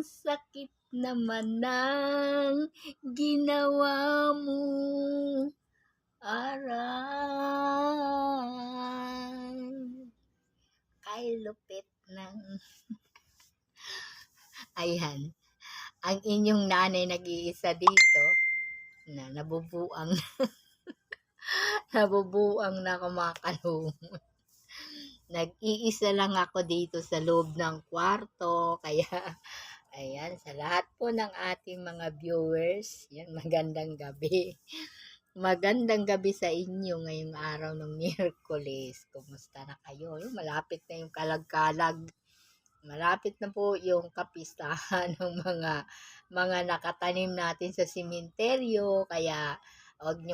sakit naman ng ginawa mo. Aray. Kay lupit ng... Ayan. Ang inyong nanay nag-iisa dito na nabubuang nabubuang na kumakalumot. Nag-iisa lang ako dito sa loob ng kwarto. Kaya, ayan, sa lahat po ng ating mga viewers, yan, magandang gabi. Magandang gabi sa inyo ngayong araw ng Miyerkules. Kumusta na kayo? Malapit na yung kalag-kalag. Malapit na po yung kapistahan ng mga mga nakatanim natin sa simenteryo. Kaya, huwag nyo